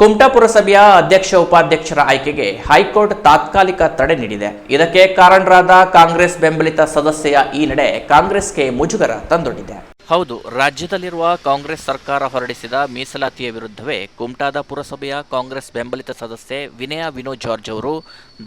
ಕುಮಟಾ ಪುರಸಭೆಯ ಅಧ್ಯಕ್ಷ ಉಪಾಧ್ಯಕ್ಷರ ಆಯ್ಕೆಗೆ ಹೈಕೋರ್ಟ್ ತಾತ್ಕಾಲಿಕ ತಡೆ ನೀಡಿದೆ. ಇದಕ್ಕೆ ಕಾರಣರಾದ ಕಾಂಗ್ರೆಸ್ ಬೆಂಬಲಿತ ಸದಸ್ಯೆಯ ಈ ನಡೆ ಕಾಂಗ್ರೆಸ್ಗೆ ಮುಜುಗರ ತಂದೊಡ್ಡಿದೆ. ಹೌದು, ರಾಜ್ಯದಲ್ಲಿರುವ ಕಾಂಗ್ರೆಸ್ ಸರ್ಕಾರ ಹೊರಡಿಸಿದ ಮೀಸಲಾತಿಯ ವಿರುದ್ಧವೇ ಕುಮಟಾದ ಪುರಸಭೆಯ ಕಾಂಗ್ರೆಸ್ ಬೆಂಬಲಿತ ಸದಸ್ಯೆ ವಿನಯ ವಿನೋ ಜಾರ್ಜ್ ಅವರು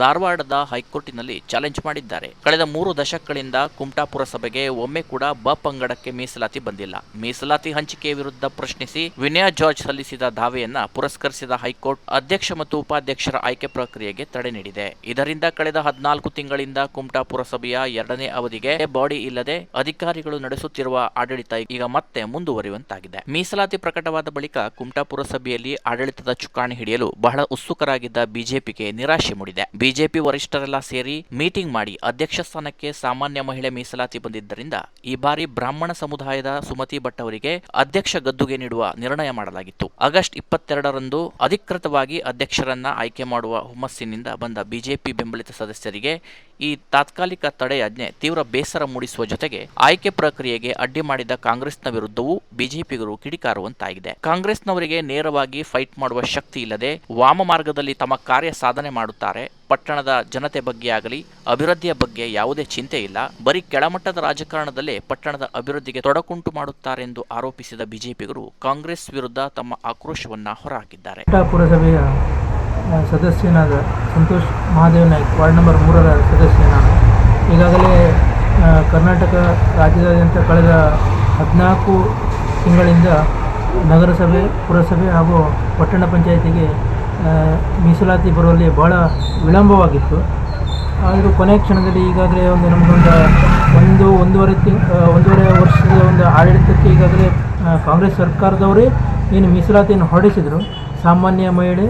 ಧಾರವಾಡದ ಹೈಕೋರ್ಟಿನಲ್ಲಿ ಚಾಲೆಂಜ್ ಮಾಡಿದ್ದಾರೆ. ಕಳೆದ ಮೂರು ದಶಕಗಳಿಂದ ಕುಮಟಾ ಪುರಸಭೆಗೆ ಒಮ್ಮೆ ಕೂಡ ಬ ಪಂಗಡಕ್ಕೆ ಮೀಸಲಾತಿ ಬಂದಿಲ್ಲ. ಮೀಸಲಾತಿ ಹಂಚಿಕೆ ವಿರುದ್ಧ ಪ್ರಶ್ನಿಸಿ ವಿನಯ ಜಾರ್ಜ್ ಸಲ್ಲಿಸಿದ ದಾವೆಯನ್ನ ಪುರಸ್ಕರಿಸಿದ ಹೈಕೋರ್ಟ್ ಅಧ್ಯಕ್ಷ ಮತ್ತು ಉಪಾಧ್ಯಕ್ಷರ ಆಯ್ಕೆ ಪ್ರಕ್ರಿಯೆಗೆ ತಡೆ ನೀಡಿದೆ. ಇದರಿಂದ ಕಳೆದ ಹದಿನಾಲ್ಕು ತಿಂಗಳಿಂದ ಕುಮಟಾ ಪುರಸಭೆಯ ಎರಡನೇ ಅವಧಿಗೆ ಬಾಡಿ ಇಲ್ಲದೆ ಅಧಿಕಾರಿಗಳು ನಡೆಸುತ್ತಿರುವ ಆಡಳಿತ ಈಗ ಮತ್ತೆ ಮುಂದುವರಿಯುವಂತಾಗಿದೆ. ಮೀಸಲಾತಿ ಪ್ರಕಟವಾದ ಬಳಿಕ ಕುಮಟಾ ಪುರಸಭೆಯಲ್ಲಿ ಆಡಳಿತದ ಚುಕ್ಕಾಣಿ ಹಿಡಿಯಲು ಬಹಳ ಉತ್ಸುಕರಾಗಿದ್ದ ಬಿಜೆಪಿಗೆ ನಿರಾಶೆ ಮೂಡಿದೆ. ಬಿಜೆಪಿ ವರಿಷ್ಠರೆಲ್ಲ ಸೇರಿ ಮೀಟಿಂಗ್ ಮಾಡಿ ಅಧ್ಯಕ್ಷ ಸ್ಥಾನಕ್ಕೆ ಸಾಮಾನ್ಯ ಮಹಿಳೆ ಮೀಸಲಾತಿ ಬಂದಿದ್ದರಿಂದ ಈ ಬಾರಿ ಬ್ರಾಹ್ಮಣ ಸಮುದಾಯದ ಸುಮತಿ ಭಟ್ ಅವರಿಗೆ ಅಧ್ಯಕ್ಷ ಗದ್ದುಗೆ ನೀಡುವ ನಿರ್ಣಯ ಮಾಡಲಾಗಿತ್ತು. ಆಗಸ್ಟ್ ಇಪ್ಪತ್ತೆರಡರಂದು ಅಧಿಕೃತವಾಗಿ ಅಧ್ಯಕ್ಷರನ್ನ ಆಯ್ಕೆ ಮಾಡುವ ಹುಮ್ಮಸ್ಸಿನಿಂದ ಬಂದ ಬಿಜೆಪಿ ಬೆಂಬಲಿತ ಸದಸ್ಯರಿಗೆ ಈ ತಾತ್ಕಾಲಿಕ ತಡೆಯಾಜ್ಞೆ ತೀವ್ರ ಬೇಸರ ಮೂಡಿಸುವ ಜೊತೆಗೆ ಆಯ್ಕೆ ಪ್ರಕ್ರಿಯೆಗೆ ಅಡ್ಡಿ ಮಾಡಿದ ಕಾಂಗ್ರೆಸ್ನ ವಿರುದ್ಧವೂ ಬಿಜೆಪಿಗರು ಕಿಡಿಕಾರುವಂತಾಗಿದೆ. ಕಾಂಗ್ರೆಸ್ನವರಿಗೆ ನೇರವಾಗಿ ಫೈಟ್ ಮಾಡುವ ಶಕ್ತಿ ಇಲ್ಲದೆ ವಾಮ ಮಾರ್ಗದಲ್ಲಿ ತಮ್ಮ ಕಾರ್ಯ ಸಾಧನೆ ಮಾಡುತ್ತಾರೆ. ಪಟ್ಟಣದ ಜನತೆ ಬಗ್ಗೆ ಆಗಲಿ, ಅಭಿವೃದ್ಧಿಯ ಬಗ್ಗೆ ಯಾವುದೇ ಚಿಂತೆ ಇಲ್ಲ. ಬರೀ ಕೆಳಮಟ್ಟದ ರಾಜಕಾರಣದಲ್ಲೇ ಪಟ್ಟಣದ ಅಭಿವೃದ್ಧಿಗೆ ತೊಡಕುಂಟು ಮಾಡುತ್ತಾರೆಂದು ಆರೋಪಿಸಿದ ಬಿಜೆಪಿಗರು ಕಾಂಗ್ರೆಸ್ ವಿರುದ್ಧ ತಮ್ಮ ಆಕ್ರೋಶವನ್ನ ಹೊರಹಾಕಿದ್ದಾರೆ. ಸದಸ್ಯನಾದ ಸಂತೋಷ್ ಮಹಾದೇವ್ ನಾಯ್ಕ್, ವಾರ್ಡ್ ನಂಬರ್ ಮೂರರ ಸದಸ್ಯ ನಾನು. ಈಗಾಗಲೇ ಕರ್ನಾಟಕ ರಾಜ್ಯದಾದ್ಯಂತ ಕಳೆದ ಹದಿನಾಲ್ಕು ತಿಂಗಳಿಂದ ನಗರಸಭೆ, ಪುರಸಭೆ ಹಾಗೂ ಪಟ್ಟಣ ಪಂಚಾಯತಿಗೆ ಮೀಸಲಾತಿ ಬರುವಲ್ಲಿ ಭಾಳ ವಿಳಂಬವಾಗಿತ್ತು. ಆದರೂ ಕೊನೆ ಕ್ಷಣದಲ್ಲಿ ಈಗಾಗಲೇ ಒಂದು ನಮಗೊಂದು ಒಂದು, ಒಂದೂವರೆ ತಿಂಗ್ ಒಂದೂವರೆ ವರ್ಷದ ಒಂದು ಆಡಳಿತಕ್ಕೆ ಈಗಾಗಲೇ ಕಾಂಗ್ರೆಸ್ ಸರ್ಕಾರದವರೇ ಏನು ಮೀಸಲಾತಿಯನ್ನು ಹೊರಡಿಸಿದರು. ಸಾಮಾನ್ಯ ಮಹಿಳೆ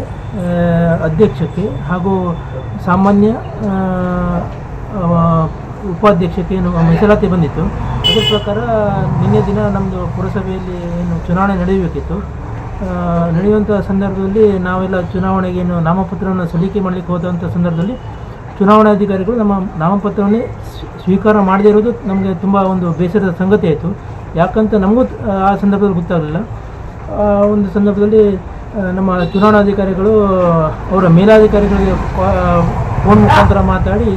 ಅಧ್ಯಕ್ಷಕ್ಕೆ ಹಾಗೂ ಸಾಮಾನ್ಯ ಉಪಾಧ್ಯಕ್ಷಕ್ಕೆ ಏನು ಮೀಸಲಾತಿ ಬಂದಿತ್ತು. ಅದರ ಪ್ರಕಾರ ನಿನ್ನೆ ದಿನ ನಮ್ಮದು ಪುರಸಭೆಯಲ್ಲಿ ಏನು ಚುನಾವಣೆ ನಡೆಯಬೇಕಿತ್ತು. ನಡೆಯುವಂಥ ಸಂದರ್ಭದಲ್ಲಿ ನಾವೆಲ್ಲ ಚುನಾವಣೆಗೆ ಏನು ನಾಮಪತ್ರವನ್ನು ಸಲ್ಲಿಕೆ ಮಾಡಲಿಕ್ಕೆ ಹೋದಂಥ ಸಂದರ್ಭದಲ್ಲಿ ಚುನಾವಣಾಧಿಕಾರಿಗಳು ನಮ್ಮ ನಾಮಪತ್ರವನ್ನೇ ಸ್ವೀ- ಸ್ವೀಕಾರ ಮಾಡದೇ ಇರೋದು ನಮಗೆ ತುಂಬ ಒಂದು ಬೇಸರದ ಸಂಗತಿ ಆಯಿತು. ಯಾಕಂತ ನಮಗೂ ಆ, ಸಂದರ್ಭದಲ್ಲಿ ಗೊತ್ತಾಗಲಿಲ್ಲ. ಒಂದು ಸಂದರ್ಭದಲ್ಲಿ ನಮ್ಮ ಚುನಾವಣಾಧಿಕಾರಿಗಳು, ಅವರ ಮೇಲಾಧಿಕಾರಿಗಳಿಗೆ ಫೋನ್ ಮುಖಾಂತರ ಮಾತಾಡಿ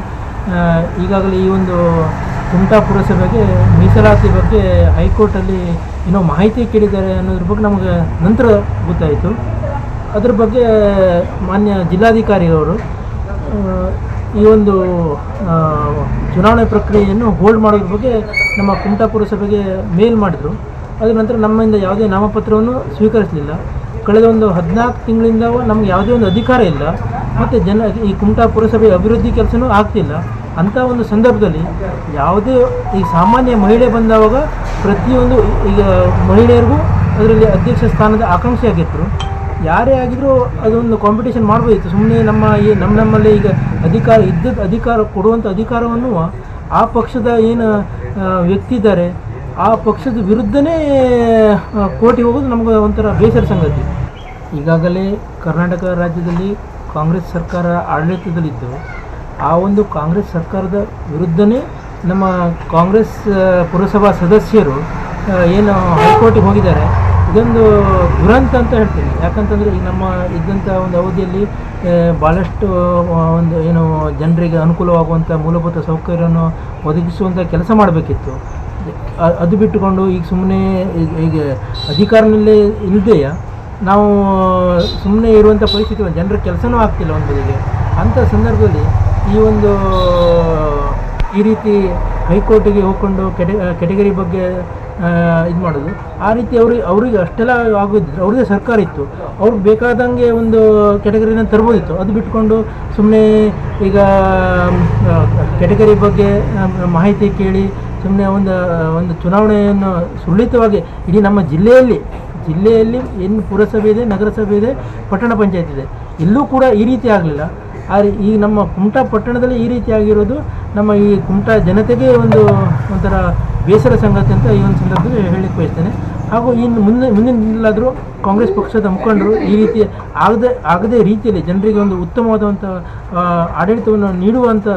ಈಗಾಗಲೇ ಈ ಒಂದು ಕುಮಟಾ ಪುರಸಭೆಗೆ ಮೀಸಲಾತಿ ಬಗ್ಗೆ ಹೈಕೋರ್ಟಲ್ಲಿ ಏನೋ ಮಾಹಿತಿ ಕೇಳಿದ್ದಾರೆ ಅನ್ನೋದ್ರ ಬಗ್ಗೆ ನಮಗೆ ನಂತರ ಗೊತ್ತಾಯಿತು. ಅದ್ರ ಬಗ್ಗೆ ಮಾನ್ಯ ಜಿಲ್ಲಾಧಿಕಾರಿಯವರು ಈ ಒಂದು ಚುನಾವಣೆ ಪ್ರಕ್ರಿಯೆಯನ್ನು ಹೋಲ್ಡ್ ಮಾಡೋದ್ರ ಬಗ್ಗೆ ನಮ್ಮ ಕುಮಟಾ ಪುರಸಭೆಗೆ ಮೇಲ್ ಮಾಡಿದರು. ಅದರ ನಂತರ ನಮ್ಮಿಂದ ಯಾವುದೇ ನಾಮಪತ್ರವನ್ನು ಸ್ವೀಕರಿಸಲಿಲ್ಲ. ಕಳೆದ ಒಂದು ಹದಿನಾಲ್ಕು ತಿಂಗಳಿಂದ ನಮ್ಗೆ ಯಾವುದೇ ಒಂದು ಅಧಿಕಾರ ಇಲ್ಲ. ಮತ್ತು ಜನ ಈ ಕುಮಟಾ ಪುರಸಭೆ ಅಭಿವೃದ್ಧಿ ಕೆಲಸನೂ ಆಗ್ತಿಲ್ಲ. ಅಂಥ ಒಂದು ಸಂದರ್ಭದಲ್ಲಿ ಯಾವುದೇ ಈ ಸಾಮಾನ್ಯ ಮಹಿಳೆ ಬಂದಾಗ ಪ್ರತಿಯೊಂದು ಈಗ ಮಹಿಳೆಯರಿಗೂ ಅದರಲ್ಲಿ ಅಧ್ಯಕ್ಷ ಸ್ಥಾನದ ಆಕಾಂಕ್ಷೆ ಆಗಿದ್ರು. ಯಾರೇ ಆಗಿದ್ರೂ ಅದೊಂದು ಕಾಂಪಿಟೇಷನ್ ಮಾಡ್ಬೋದಿತ್ತು. ಸುಮ್ಮನೆ ನಮ್ಮ ಈ ನಮ್ಮ ನಮ್ಮಲ್ಲಿ ಈಗ ಅಧಿಕಾರ ಇದ್ದದ್ದು ಅಧಿಕಾರ ಕೊಡುವಂಥ ಅಧಿಕಾರವನ್ನು ಆ ಪಕ್ಷದ ಏನು ವ್ಯಕ್ತಿ ಇದ್ದಾರೆ ಆ ಪಕ್ಷದ ವಿರುದ್ಧನೇ ಕೋಟಿ ಹೋಗೋದು ನಮ್ಗೆ ಒಂಥರ ಬೇಸರ ಸಂಗತಿ. ಈಗಾಗಲೇ ಕರ್ನಾಟಕ ರಾಜ್ಯದಲ್ಲಿ ಕಾಂಗ್ರೆಸ್ ಸರ್ಕಾರ ಆಡಳಿತದಲ್ಲಿದ್ದು, ಆ ಒಂದು ಕಾಂಗ್ರೆಸ್ ಸರ್ಕಾರದ ವಿರುದ್ಧನೇ ನಮ್ಮ ಕಾಂಗ್ರೆಸ್ ಪುರಸಭಾ ಸದಸ್ಯರು ಏನು ಹೈಕೋರ್ಟಿಗೆ ಹೋಗಿದ್ದಾರೆ. ಇದೊಂದು ದುರಂತ ಅಂತ ಹೇಳ್ತೀನಿ. ಯಾಕಂತಂದರೆ ಈಗ ನಮ್ಮ ಇದ್ದಂಥ ಒಂದು ಅವಧಿಯಲ್ಲಿ ಭಾಳಷ್ಟು ಒಂದು, ಏನು, ಜನರಿಗೆ ಅನುಕೂಲವಾಗುವಂಥ ಮೂಲಭೂತ ಸೌಕರ್ಯವನ್ನು ಒದಗಿಸುವಂಥ ಕೆಲಸ ಮಾಡಬೇಕಿತ್ತು. ಅದು ಬಿಟ್ಟುಕೊಂಡು ಈಗ ಸುಮ್ಮನೆ ಈಗ ಅಧಿಕಾರನಲ್ಲೇ ಇಲ್ಲದೆಯ ನಾವು ಸುಮ್ಮನೆ ಇರುವಂಥ ಪರಿಸ್ಥಿತಿ ಜನರ ಕೆಲಸನೂ ಆಗ್ತಿಲ್ಲ ಒಂದು ಬದಿಗೆ. ಅಂಥ ಸಂದರ್ಭದಲ್ಲಿ ಈ ಒಂದು, ಈ ರೀತಿ ಹೈಕೋರ್ಟಿಗೆ ಹೋಗ್ಕೊಂಡು ಕೆಟೆ, ಕೆಟಗರಿ ಬಗ್ಗೆ ಇದು ಮಾಡೋದು. ಆ ರೀತಿ ಅವ್ರಿಗೆ ಅವ್ರಿಗೆ ಅಷ್ಟೆಲ್ಲ ಆಗೋದಿದ್ರೆ ಅವ್ರದ್ದೇ ಸರ್ಕಾರ ಇತ್ತು. ಅವ್ರಿಗೆ ಬೇಕಾದಂಗೆ ಒಂದು ಕೆಟಗರಿನ ತರ್ಬೋದಿತ್ತು. ಅದು ಬಿಟ್ಕೊಂಡು ಸುಮ್ಮನೆ ಈಗ ಕೆಟಗರಿ ಬಗ್ಗೆ ಮಾಹಿತಿ ಕೇಳಿ ಸುಮ್ಮನೆ ಒಂದು ಒಂದು ಚುನಾವಣೆಯನ್ನು ಸುಳ್ಳಿತವಾಗಿ ಇಡೀ ನಮ್ಮ ಜಿಲ್ಲೆಯಲ್ಲಿ ಜಿಲ್ಲೆಯಲ್ಲಿ ಏನು ಪುರಸಭೆ ಇದೆ, ನಗರಸಭೆ ಇದೆ, ಪಟ್ಟಣ ಪಂಚಾಯತ್ ಇದೆ. ಎಲ್ಲೂ ಕೂಡ ಈ ರೀತಿ ಆಗಲಿಲ್ಲ. ಆದರೆ ಈ ನಮ್ಮ ಕುಮಟಾ ಪಟ್ಟಣದಲ್ಲಿ ಈ ರೀತಿ ಆಗಿರೋದು ನಮ್ಮ ಈ ಕುಮಟಾ ಜನತೆಗೆ ಒಂದು, ಒಂಥರ ಬೇಸರ ಸಂಗತಿ ಅಂತ ಈ ಒಂದು ಸಂದರ್ಭದಲ್ಲಿ ಹೇಳಲಿಕ್ಕೆ ಬಯಸ್ತೇನೆ. ಹಾಗೂ ಇನ್ನು ಮುಂದೆ, ಮುಂದಿನ ದಿನದಲ್ಲಾದರೂ ಕಾಂಗ್ರೆಸ್ ಪಕ್ಷದ ಮುಖಂಡರು ಈ ರೀತಿ ಆಗದೆ, ಆಗದೇ ರೀತಿಯಲ್ಲಿ ಜನರಿಗೆ ಒಂದು ಉತ್ತಮವಾದಂಥ ಆಡಳಿತವನ್ನು ನೀಡುವಂಥ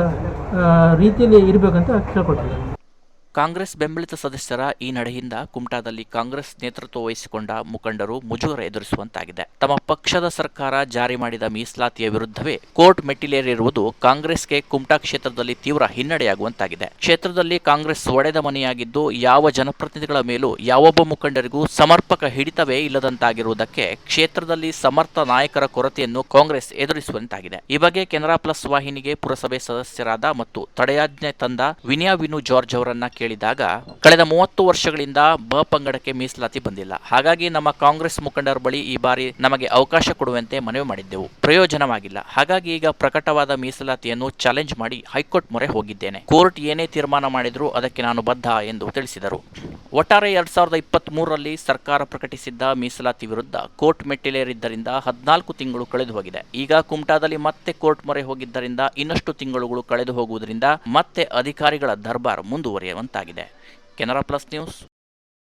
ರೀತಿಯಲ್ಲಿ ಇರಬೇಕಂತ ಕೇಳ್ಕೊಳ್ತೀನಿ. ಕಾಂಗ್ರೆಸ್ ಬೆಂಬಲಿತ ಸದಸ್ಯರ ಈ ನಡೆಯಿಂದ ಕುಮಟಾದಲ್ಲಿ ಕಾಂಗ್ರೆಸ್ ನೇತೃತ್ವ ವಹಿಸಿಕೊಂಡ ಮುಖಂಡರು ಮುಜುಗರ ಎದುರಿಸುವಂತಾಗಿದೆ. ತಮ್ಮ ಪಕ್ಷದ ಸರ್ಕಾರ ಜಾರಿ ಮಾಡಿದ ಮೀಸಲಾತಿಯ ವಿರುದ್ಧವೇ ಕೋರ್ಟ್ ಮೆಟ್ಟಿಲೇರಿರುವುದು ಕಾಂಗ್ರೆಸ್ಗೆ ಕುಮಟಾ ಕ್ಷೇತ್ರದಲ್ಲಿ ತೀವ್ರ ಹಿನ್ನಡೆಯಾಗುವಂತಾಗಿದೆ. ಕ್ಷೇತ್ರದಲ್ಲಿ ಕಾಂಗ್ರೆಸ್ ಒಡೆದ ಮನೆಯಾಗಿದ್ದು, ಯಾವ ಜನಪ್ರತಿನಿಧಿಗಳ ಮೇಲೂ ಯಾವೊಬ್ಬ ಮುಖಂಡರಿಗೂ ಸಮರ್ಪಕ ಹಿಡಿತವೇ ಇಲ್ಲದಂತಾಗಿರುವುದಕ್ಕೆ ಕ್ಷೇತ್ರದಲ್ಲಿ ಸಮರ್ಥ ನಾಯಕರ ಕೊರತೆಯನ್ನು ಕಾಂಗ್ರೆಸ್ ಎದುರಿಸುವಂತಾಗಿದೆ. ಈ ಬಗ್ಗೆ ಕೆನರಾ ಪ್ಲಸ್ ವಾಹಿನಿಗೆ ಪುರಸಭೆ ಸದಸ್ಯರಾದ ಮತ್ತು ತಡೆಯಾಜ್ಞೆ ತಂದ ವಿನಯಾ ವಿನು ಜಾರ್ಜ್ ಅವರನ್ನ ಕೇಳಿದಾಗ, ಕಳೆದ ಮೂವತ್ತು ವರ್ಷಗಳಿಂದ ಬ ಪಂಗಡಕ್ಕೆ ಮೀಸಲಾತಿ ಬಂದಿಲ್ಲ. ಹಾಗಾಗಿ ನಮ್ಮ ಕಾಂಗ್ರೆಸ್ ಮುಖಂಡರ ಬಳಿ ಈ ಬಾರಿ ನಮಗೆ ಅವಕಾಶ ಕೊಡುವಂತೆ ಮನವಿ ಮಾಡಿದ್ದೆವು. ಪ್ರಯೋಜನವಾಗಿಲ್ಲ. ಹಾಗಾಗಿ ಈಗ ಪ್ರಕಟವಾದ ಮೀಸಲಾತಿಯನ್ನು ಚಾಲೆಂಜ್ ಮಾಡಿ ಹೈಕೋರ್ಟ್ ಮೊರೆ ಹೋಗಿದ್ದೇನೆ. ಕೋರ್ಟ್ ಏನೇ ತೀರ್ಮಾನ ಮಾಡಿದರೂ ಅದಕ್ಕೆ ನಾನು ಬದ್ಧ ಎಂದು ತಿಳಿಸಿದರು. ಒಟ್ಟಾರೆ ಎರಡ್ ಸಾವಿರದ ಇಪ್ಪತ್ತ್ ಮೂರರಲ್ಲಿ ಸರ್ಕಾರ ಪ್ರಕಟಿಸಿದ್ದ ಮೀಸಲಾತಿ ವಿರುದ್ಧ ಕೋರ್ಟ್ ಮೆಟ್ಟಿಲೇರಿದ್ದರಿಂದ ಹದಿನಾಲ್ಕು ತಿಂಗಳು ಕಳೆದು ಹೋಗಿದೆ. ಈಗ ಕುಮಟಾದಲ್ಲಿ ಮತ್ತೆ ಕೋರ್ಟ್ ಮೊರೆ ಹೋಗಿದ್ದರಿಂದ ಇನ್ನಷ್ಟು ತಿಂಗಳುಗಳು ಕಳೆದು ಹೋಗುವುದರಿಂದ ಮತ್ತೆ ಅಧಿಕಾರಿಗಳ ದರ್ಬಾರ್ ಮುಂದುವರಿಯುವಂತಾಗಿದೆ ಕೆನರಾ ಪ್ಲಸ್ ನ್ಯೂಸ್